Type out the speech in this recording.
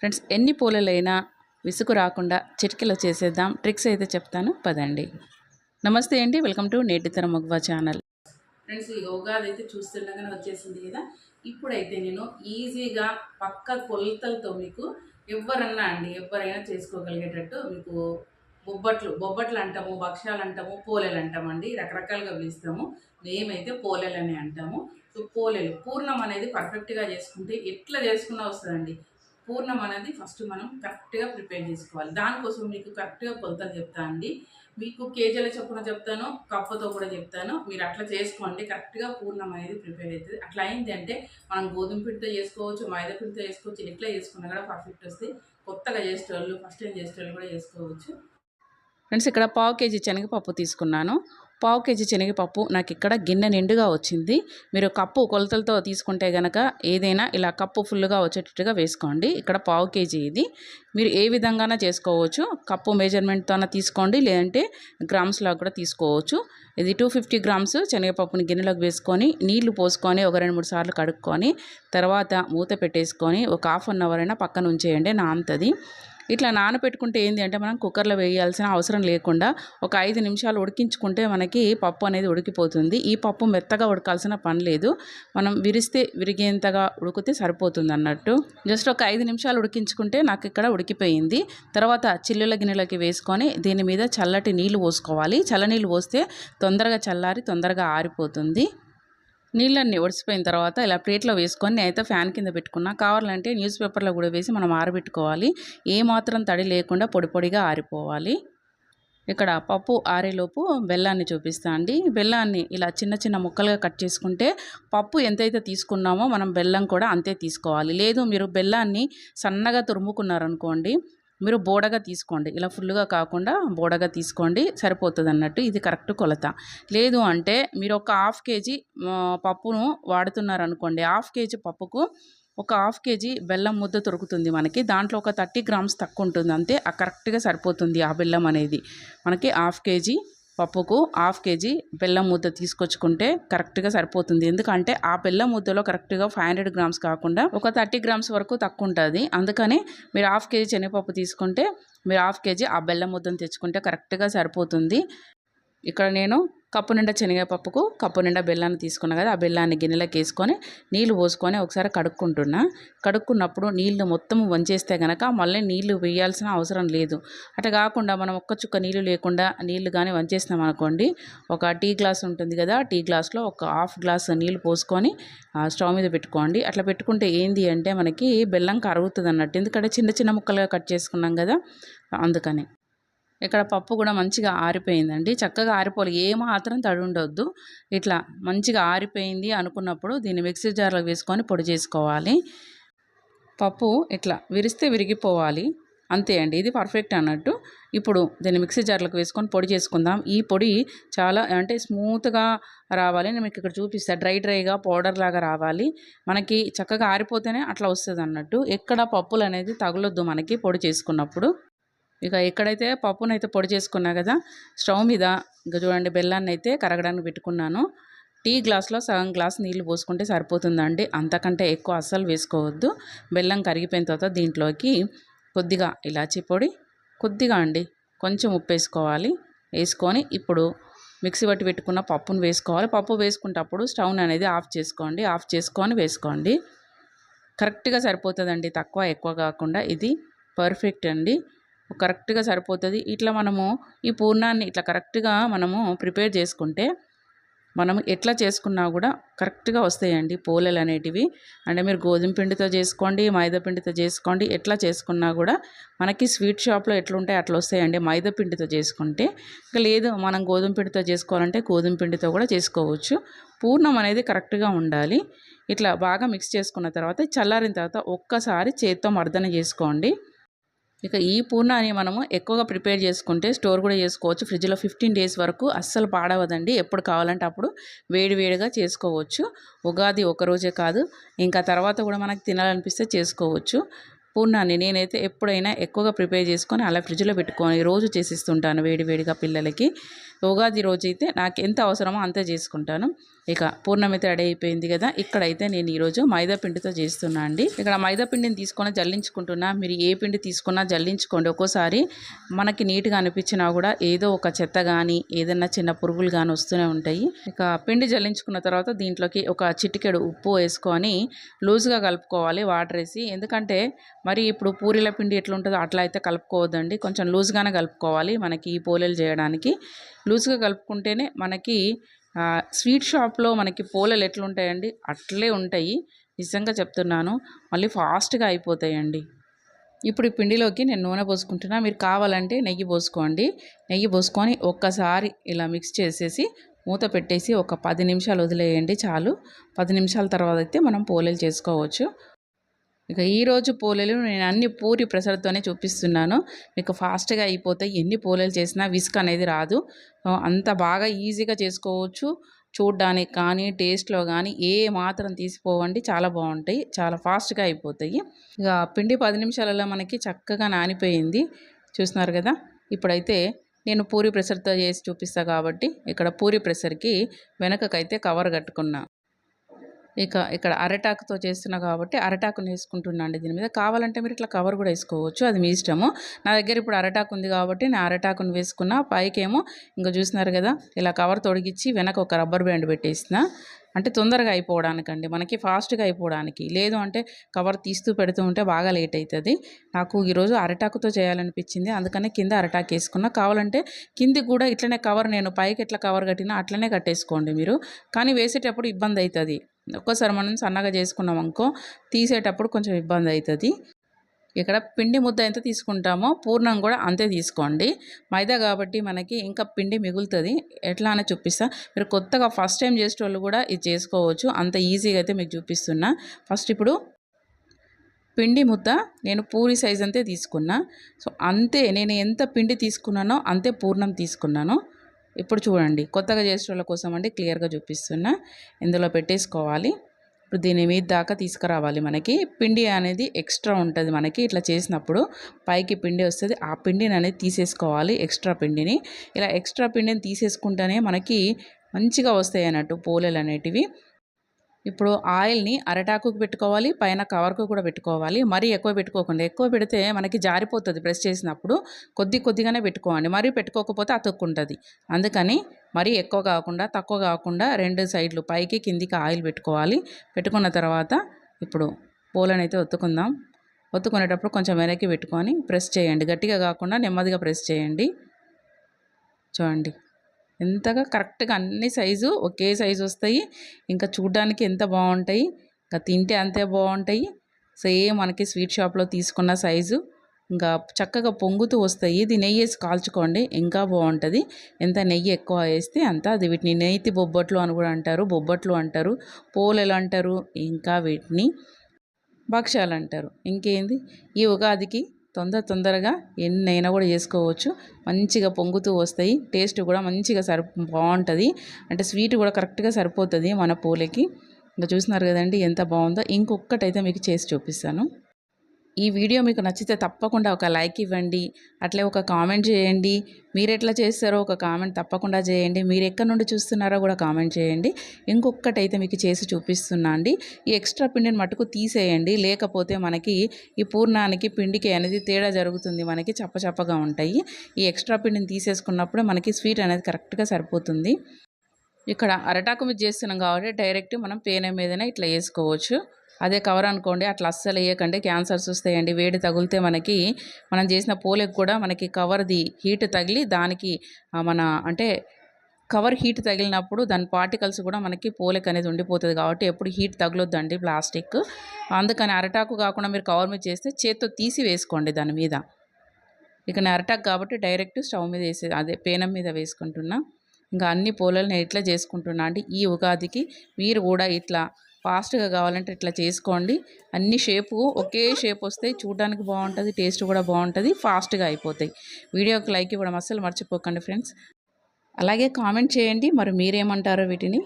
Friends ఎన్ని పూలలైనా విసుగు రాకుండా చిటికలో చేసేద్దాం. ట్రిక్స్ అయితే చెప్తాను. పదండి. నమస్తే అండి. Welcome to Netithara Magva channel. Friends ఈ ఉగాది అయితే చూస్తుండగానే వచ్చేసింది కదా. ఇప్పుడైతే నేను ఈజీగా పక్క కొలతలతో మీకు ఎవరన్నా అండి ఎవరైనా చేసుకోగలిగేటట్టు మీకు బొబ్బట్లు బొబ్బట్లు అంటాము భక్ష్యాలు అంటాము పోలేలు అంటామండి. రకరకాలుగా పిలుస్తాము. మేమైతే పోలేలు అని అంటాము. సో పోలేలు పూర్ణం అనేది పర్ఫెక్ట్గా చేసుకుంటే ఎట్లా చేసుకున్నా వస్తుందండి. పూర్ణం అనేది ఫస్ట్ మనం కరెక్ట్గా ప్రిపేర్ చేసుకోవాలి. దానికోసం మీకు కరెక్ట్గా కొలతలు చెప్తా అండి. మీకు కేజీల చొప్పున చెప్తాను కప్పుతో కూడా చెప్తాను. మీరు అట్లా చేసుకోండి. కరెక్ట్గా పూర్ణం అనేది ప్రిపేర్ అవుతుంది. అట్లా అయింది అంటే మనం గోధుమ పిండితో చేసుకోవచ్చు మైదా పిండితో చేసుకోవచ్చు ఎట్లా చేసుకున్నా కూడా పర్ఫెక్ట్ వస్తుంది. కొత్తగా చేసేవాళ్ళు ఫస్ట్ టైం చేసేవాళ్ళు కూడా చేసుకోవచ్చు. ఫ్రెండ్స్ ఇక్కడ పావు కేజీ శనగపప్పు తీసుకున్నాను. పావు కేజీ శనగపప్పు నాకు ఇక్కడ గిన్నె నిండుగా వచ్చింది. మీరు కప్పు కొలతలతో తీసుకుంటే గనక ఏదైనా ఇలా కప్పు ఫుల్గా వచ్చేటట్టుగా వేసుకోండి. ఇక్కడ పావు కేజీ ఇది. మీరు ఏ విధంగానే చేసుకోవచ్చు. కప్పు మెజర్మెంట్తోన తీసుకోండి. లేదంటే గ్రామ్స్లో కూడా తీసుకోవచ్చు. ఇది టూ ఫిఫ్టీ గ్రామ్స్ శనగపప్పుని గిన్నెలోకి వేసుకొని నీళ్ళు పోసుకొని ఒక రెండు మూడు సార్లు కడుక్కొని తర్వాత మూత పెట్టేసుకొని ఒక హాఫ్ అన్ అవర్ అయినా పక్కన ఉంచేయండి. నా అంతది ఇట్లా నానబెట్టుకుంటే ఏంటి అంటే మనం కుక్కర్లో వేయాల్సిన అవసరం లేకుండా ఒక ఐదు నిమిషాలు ఉడికించుకుంటే మనకి పప్పు అనేది ఉడికిపోతుంది. ఈ పప్పు మెత్తగా ఉడకాల్సిన పని లేదు. మనం విరిస్తే విరిగేంతగా ఉడికితే సరిపోతుంది అన్నట్టు. జస్ట్ ఒక ఐదు నిమిషాలు ఉడికించుకుంటే నాకు ఇక్కడ ఉడికిపోయింది. తర్వాత చిల్లుల గిన్నెలకి వేసుకొని దీని మీద చల్లటి నీళ్ళు పోసుకోవాలి. చల్లనీళ్ళు పోస్తే తొందరగా చల్లారి తొందరగా ఆరిపోతుంది. నీళ్ళన్నీ ఒడిసిపోయిన తర్వాత ఇలా ప్లేట్లో వేసుకొని నేనైతే ఫ్యాన్ కింద పెట్టుకున్నా. కావాలంటే న్యూస్ పేపర్లో కూడా వేసి మనం ఆరబెట్టుకోవాలి. ఏమాత్రం తడి లేకుండా పొడి పొడిగా ఆరిపోవాలి. ఇక్కడ పప్పు ఆరేలోపు బెల్లాన్ని చూపిస్తా అండి. బెల్లాన్ని ఇలా చిన్న చిన్న ముక్కలుగా కట్ చేసుకుంటే పప్పు ఎంతైతే తీసుకున్నామో మనం బెల్లం కూడా అంతే తీసుకోవాలి. లేదు మీరు బెల్లాన్ని సన్నగా తురుముకున్నారనుకోండి మీరు బోడగా తీసుకోండి. ఇలా ఫుల్గా కాకుండా బోడగా తీసుకోండి సరిపోతుంది అన్నట్టు ఇది కరెక్ట్ కొలత. లేదు అంటే మీరు ఒక హాఫ్ కేజీ పప్పును వాడుతున్నారనుకోండి. హాఫ్ కేజీ పప్పుకు ఒక హాఫ్ కేజీ బెల్లం ముద్ద దొరుకుతుంది మనకి. దాంట్లో ఒక థర్టీ గ్రామ్స్ తక్కువ ఉంటుంది. అంతే కరెక్ట్గా సరిపోతుంది ఆ బెల్లం అనేది. మనకి హాఫ్ కేజీ పప్పుకు హాఫ్ కేజీ బెల్లం ముద్ద తీసుకొచ్చుకుంటే కరెక్ట్గా సరిపోతుంది. ఎందుకంటే ఆ బెల్లం ముద్దలో కరెక్ట్గా ఫైవ్ హండ్రెడ్ గ్రామ్స్ కాకుండా ఒక థర్టీ గ్రామ్స్ వరకు తక్కువ ఉంటుంది. అందుకని మీరు హాఫ్ కేజీ శనగపప్పు తీసుకుంటే మీరు హాఫ్ కేజీ ఆ బెల్లం ముద్దను తెచ్చుకుంటే కరెక్ట్గా సరిపోతుంది. ఇక్కడ నేను కప్పు నిండా శనగపప్పుకు కప్పు నిండా బెల్లాన్ని తీసుకున్నా కదా ఆ బెల్లాన్ని గిన్నెలోకి వేసుకొని నీళ్ళు పోసుకొని ఒకసారి కడుక్కుంటున్నా. కడుక్కున్నప్పుడు నీళ్ళు మొత్తం వంచేస్తే కనుక మళ్ళీ నీళ్ళు వేయాల్సిన అవసరం లేదు. అట్లా కాకుండా మనం ఒక్క చుక్క నీళ్ళు లేకుండా నీళ్ళు కానీ వంచేసినాం అనుకోండి ఒక టీ గ్లాస్ ఉంటుంది కదా టీ గ్లాస్లో ఒక హాఫ్ గ్లాస్ నీళ్ళు పోసుకొని స్టవ్ మీద పెట్టుకోండి. అట్లా పెట్టుకుంటే ఏంది అంటే మనకి బెల్లం కరుగుతుంది అన్నట్టు ఎందుకంటే చిన్న చిన్న ముక్కలుగా కట్ చేసుకున్నాం కదా అందుకని. ఇక్కడ పప్పు కూడా మంచిగా ఆరిపోయిందండి. చక్కగా ఆరిపోవాలి. ఏ మాత్రం తడి ఉండొద్దు ఇట్లా మంచిగా ఆరిపోయింది అనుకున్నప్పుడు దీన్ని మిక్సీ జార్లో వేసుకొని పొడి చేసుకోవాలి. పప్పు ఇట్లా విరిస్తే విరిగిపోవాలి. అంతే అండి. ఇది పర్ఫెక్ట్ అన్నట్టు. ఇప్పుడు దీన్ని మిక్సీ జార్లకు వేసుకొని పొడి చేసుకుందాం. ఈ పొడి చాలా అంటే స్మూత్గా రావాలి. నేను మీకు ఇక్కడ చూపిస్తాను డ్రై డ్రైగా పౌడర్ లాగా రావాలి. మనకి చక్కగా ఆరిపోతేనే అట్లా వస్తుంది అన్నట్టు ఎక్కడ పప్పులు అనేది తగలొద్దు మనకి పొడి చేసుకున్నప్పుడు. ఇక ఎక్కడైతే పప్పునైతే పొడి చేసుకున్నా కదా స్టవ్ మీద ఇంకా చూడండి బెల్లాన్ని అయితే కరగడానికి పెట్టుకున్నాను. టీ గ్లాస్లో సగం గ్లాస్ నీళ్ళు పోసుకుంటే సరిపోతుందండి. అంతకంటే ఎక్కువ అస్సలు వేసుకోవద్దు. బెల్లం కరిగిపోయిన తర్వాత దీంట్లోకి కొద్దిగా ఇలాచీ పొడి కొద్దిగా అండి కొంచెం ఉప్పు వేసుకోవాలి. వేసుకొని ఇప్పుడు మిక్సీ పట్టి పెట్టుకున్న పప్పును వేసుకోవాలి. పప్పు వేసుకుంటప్పుడు స్టవ్ అనేది ఆఫ్ చేసుకోండి. ఆఫ్ చేసుకొని వేసుకోండి. కరెక్ట్గా సరిపోతుందండి. తక్కువ ఎక్కువ కాకుండా ఇది పర్ఫెక్ట్ అండి. కరెక్ట్గా సరిపోతుంది. ఇట్లా మనము ఈ పూర్ణాన్ని ఇట్లా కరెక్ట్గా మనము ప్రిపేర్ చేసుకుంటే మనం ఎట్లా చేసుకున్నా కూడా కరెక్ట్గా వస్తాయండి పోలేలు అనేటివి. అంటే మీరు గోధుమ పిండితో చేసుకోండి మైదా పిండితో చేసుకోండి ఎట్లా చేసుకున్నా కూడా మనకి స్వీట్ షాప్లో ఎట్లుంటాయి అట్లా వస్తాయండి. మైదా పిండితో చేసుకుంటే ఇంకా లేదు మనం గోధుమ పిండితో చేసుకోవాలంటే గోధుమ పిండితో కూడా చేసుకోవచ్చు. పూర్ణం అనేది కరెక్ట్గా ఉండాలి. ఇట్లా బాగా మిక్స్ చేసుకున్న తర్వాత చల్లారిన తర్వాత ఒక్కసారి చేత్తో మర్దన చేసుకోండి. ఇక ఈ పూర్ణాన్ని మనము ఎక్కువగా ప్రిపేర్ చేసుకుంటే స్టోర్ కూడా చేసుకోవచ్చు. ఫ్రిడ్జ్లో ఫిఫ్టీన్ డేస్ వరకు అస్సలు పాడవదండి. ఎప్పుడు కావాలంటే అప్పుడు వేడివేడిగా చేసుకోవచ్చు. ఉగాది ఒకరోజే కాదు ఇంకా తర్వాత కూడా మనకు తినాలనిపిస్తే చేసుకోవచ్చు. పూర్ణాన్ని నేనైతే ఎప్పుడైనా ఎక్కువగా ప్రిపేర్ చేసుకొని అలా ఫ్రిడ్జ్లో పెట్టుకొని రోజు చేసిస్తుంటాను వేడివేడిగా పిల్లలకి. ఉగాది రోజు అయితే నాకు ఎంత అవసరమో అంతే చేసుకుంటాను. ఇక పూర్ణం అయితే రెడీ అయిపోయింది కదా. ఇక్కడైతే నేను ఈరోజు మైదా పిండితో చేస్తున్నా అండి. ఇక్కడ మైదా పిండిని తీసుకొని జల్లించుకుంటున్నా. మీరు ఏ పిండి తీసుకున్నా జల్లించుకోండి. ఒక్కోసారి మనకి నీట్గా అనిపించినా కూడా ఏదో ఒక చెత్త కానీ ఏదైనా చిన్న పురుగులు కానీ వస్తూనే ఉంటాయి. ఇక పిండి జల్లించుకున్న తర్వాత దీంట్లోకి ఒక చిటికెడు ఉప్పు వేసుకొని లూజ్గా కలుపుకోవాలి. వాటర్ వేసి. ఎందుకంటే మరి ఇప్పుడు పూరీల పిండి ఎట్లుంటుందో అట్లా అయితే కలుపుకోవద్దండి. కొంచెం లూజ్గానే కలుపుకోవాలి మనకి ఈ పోలేలు చేయడానికి. లూజ్గా కలుపుకుంటేనే మనకి స్వీట్ షాప్లో మనకి పూలలు ఎట్లుంటాయండి? అట్లే ఉంటాయి. నిజంగా చెప్తున్నాను. మళ్ళీ ఫాస్ట్గా అయిపోతాయండి. ఇప్పుడు ఈ పిండిలోకి నేను నూనె పోసుకుంటున్నా. మీరు కావాలంటే నెయ్యి పోసుకోండి. నెయ్యి పోసుకొని ఒక్కసారి ఇలా మిక్స్ చేసేసి మూత పెట్టేసి ఒక పది నిమిషాలు వదిలేయండి చాలు. పది నిమిషాల తర్వాత అయితే మనం పోలేలు చేసుకోవచ్చు. ఇక ఈరోజు పోలేలు నేను అన్ని పూరి ప్రెషర్తోనే చూపిస్తున్నాను. మీకు ఫాస్ట్గా అయిపోతాయి ఎన్ని పోలేలు చేసినా విస్క్ అనేది రాదు. అంత బాగా ఈజీగా చేసుకోవచ్చు. చూడ్డానికి కానీ టేస్ట్లో కానీ ఏ మాత్రం తీసిపోవండి. చాలా బాగుంటాయి. చాలా ఫాస్ట్గా అయిపోతాయి. ఇక పిండి పది నిమిషాలలో మనకి చక్కగా నానిపోయింది. చూస్తున్నారు కదా? ఇప్పుడైతే నేను పూరి ప్రెషర్తో చేసి చూపిస్తా కాబట్టి ఇక్కడ పూరి ప్రెషర్కి వెనకకైతే కవర్ కట్టుకున్నా. ఇక ఇక్కడ అరటాకుతో చేస్తున్నా కాబట్టి అరటాకుని వేసుకుంటున్నాండి దీని మీద. కావాలంటే మీరు ఇట్లా కవర్ కూడా వేసుకోవచ్చు అది మీ ఇష్టము. నా దగ్గర ఇప్పుడు అరటాకు ఉంది కాబట్టి నేను అరటాకుని వేసుకున్నా పైకేమో ఇంకా చూస్తున్నారు కదా ఇలా కవర్ తొడిగిచ్చి వెనక ఒక రబ్బర్ బ్యాండ్ పెట్టేసిన అంటే తొందరగా అయిపోవడానికండి మనకి ఫాస్ట్గా అయిపోవడానికి. లేదు అంటే కవర్ తీస్తూ పెడుతూ ఉంటే బాగా లేట్ అవుతుంది నాకు ఈరోజు అరటాకుతో చేయాలనిపించింది అందుకనే కింద అరటాకు వేసుకున్నా. కావాలంటే కింది కూడా ఇట్లనే కవర్ నేను పైకి ఎట్లా కవర్ కట్టినా అట్లనే కట్టేసుకోండి మీరు. కానీ వేసేటప్పుడు ఇబ్బంది అవుతుంది ఒక్కోసారి మనం సన్నగా చేసుకున్నాం అనుకో తీసేటప్పుడు కొంచెం ఇబ్బంది అవుతుంది ఇక్కడ పిండి ముద్ద ఎంత తీసుకుంటామో పూర్ణం కూడా అంతే తీసుకోండి. మైదా కాబట్టి మనకి ఇంకా పిండి మిగులుతుంది. ఎట్లా అని చూపిస్తా. మీరు కొత్తగా ఫస్ట్ టైం చేసే వాళ్ళు కూడా ఇది చేసుకోవచ్చు. అంత ఈజీగా అయితే మీకు చూపిస్తున్నా. ఫస్ట్ ఇప్పుడు పిండి ముద్ద నేను పూరి సైజ్ అంతే తీసుకున్నా. సో అంతే నేను ఎంత పిండి తీసుకున్నానో అంతే పూర్ణం తీసుకున్నాను. ఇప్పుడు చూడండి. కొత్తగా చేసే వాళ్ళ కోసం అండి క్లియర్గా చూపిస్తున్నా. ఇందులో పెట్టేసుకోవాలి. ఇప్పుడు దీని మీద దాకా తీసుకురావాలి మనకి. పిండి అనేది ఎక్స్ట్రా ఉంటుంది మనకి ఇట్లా చేసినప్పుడు. పైకి పిండి వస్తుంది. ఆ పిండిని అనేది తీసేసుకోవాలి ఎక్స్ట్రా పిండిని. ఇలా ఎక్స్ట్రా పిండిని తీసేసుకుంటేనే మనకి మంచిగా వస్తాయి అన్నట్టు పోలేలు అనేటివి. ఇప్పుడు ఆయిల్ని అరటాకుకు పెట్టుకోవాలి పైన కవర్కు కూడా పెట్టుకోవాలి. మరీ ఎక్కువ పెట్టుకోకుండా ఎక్కువ పెడితే మనకి జారిపోతుంది ప్రెస్ చేసినప్పుడు. కొద్ది కొద్దిగానే పెట్టుకోవాలి. మరీ పెట్టుకోకపోతే అతుక్కుంటుంది. అందుకని మరీ ఎక్కువ కాకుండా తక్కువ కాకుండా రెండు సైడ్లు పైకి కిందికి ఆయిల్ పెట్టుకోవాలి. పెట్టుకున్న తర్వాత ఇప్పుడు పూలను అయితే ఒత్తుకుందాం. ఒత్తుకునేటప్పుడు కొంచెం వెనక్కి పెట్టుకొని ప్రెస్ చేయండి. గట్టిగా కాకుండా నెమ్మదిగా ప్రెస్ చేయండి. చూడండి. ఎంతగా కరెక్ట్గా అన్ని సైజు ఒకే సైజు వస్తాయి. ఇంకా చూడడానికి ఎంత బాగుంటాయి ఇంకా తింటే అంతే బాగుంటాయి సేమ్ మనకి స్వీట్ షాప్లో తీసుకున్న సైజు. ఇంకా చక్కగా పొంగుతూ వస్తాయి. ఇది నెయ్యి వేసి కాల్చుకోండి. ఇంకా బాగుంటుంది ఎంత నెయ్యి ఎక్కువ వేస్తే అంత. అది వీటిని నెయ్యి బొబ్బట్లు అని కూడా అంటారు. బొబ్బట్లు అంటారు. పోలేలు అంటారు. ఇంకా వీటిని భక్ష్యాలు అంటారు. ఇంకేంది? ఈ ఉగాదికి తొందర తొందరగా ఎన్నైనా కూడా చేసుకోవచ్చు. మంచిగా పొంగుతూ వస్తాయి. టేస్ట్ కూడా మంచిగా సరి బాగుంటుంది. అంటే స్వీట్ కూడా కరెక్ట్గా సరిపోతుంది మన పూలకి. ఇంకా చూస్తున్నారు కదండి ఎంత బాగుందో. ఇంకొకటైతే మీకు చేసి చూపిస్తాను. ఈ వీడియో మీకు నచ్చితే తప్పకుండా ఒక లైక్ ఇవ్వండి అట్లే ఒక కామెంట్ చేయండి. మీరు ఎట్లా చేస్తారో ఒక కామెంట్ తప్పకుండా చేయండి. మీరు ఎక్కడి నుండి చూస్తున్నారో కూడా కామెంట్ చేయండి. ఇంకొకటైతే మీకు చేసి చూపిస్తున్నా అండి ఈ ఎక్స్ట్రా పిండిని మటుకు తీసేయండి. లేకపోతే మనకి ఈ పూర్ణానికి పిండికి అనేది తేడా జరుగుతుంది. మనకి చప్పచప్పగా ఉంటాయి. ఈ ఎక్స్ట్రా పిండిని తీసేసుకున్నప్పుడు మనకి స్వీట్ అనేది కరెక్ట్గా సరిపోతుంది. ఇక్కడ అరటాకు మీద చేస్తున్నాం కాబట్టి డైరెక్ట్ మనం పేనే మీదనే ఇట్లా వేసుకోవచ్చు. అదే కవర్ అనుకోండి అట్లా అస్సలు వేయకండి క్యాన్సర్స్ వస్తాయండి వేడి తగిలితే మనకి మనం చేసిన పోలేకు కూడా మనకి కవర్ది హీట్ తగిలి దానికి మన అంటే కవర్ హీట్ తగిలినప్పుడు దాని పార్టికల్స్ కూడా మనకి పోలేక్ అనేది ఉండిపోతుంది కాబట్టి ఎప్పుడు హీట్ తగలొద్దండి ప్లాస్టిక్ అందుకని అరటాకు కాకుండా మీరు కవర్ మీద చేస్తే చేత్తో తీసి వేసుకోండి దాని మీద. ఇక అరటాకు కాబట్టి డైరెక్ట్ స్టవ్ మీద వేసే అదే పేనం మీద వేసుకుంటున్నా. ఇంకా అన్ని పూలలు నేను ఇట్లా చేసుకుంటున్నా అండి. ఈ ఉగాదికి మీరు కూడా ఇట్లా ఫాస్ట్గా కావాలంటే ఇట్లా చేసుకోండి. అన్ని షేపు ఒకే షేప్ వస్తాయి చూడడానికి బాగుంటుంది టేస్ట్ కూడా బాగుంటుంది ఫాస్ట్గా అయిపోతాయి. వీడియోకి లైక్ ఇవ్వడం అస్సలు మర్చిపోకండి ఫ్రెండ్స్. అలాగే కామెంట్ చేయండి. మరి మీరేమంటారో వీటిని?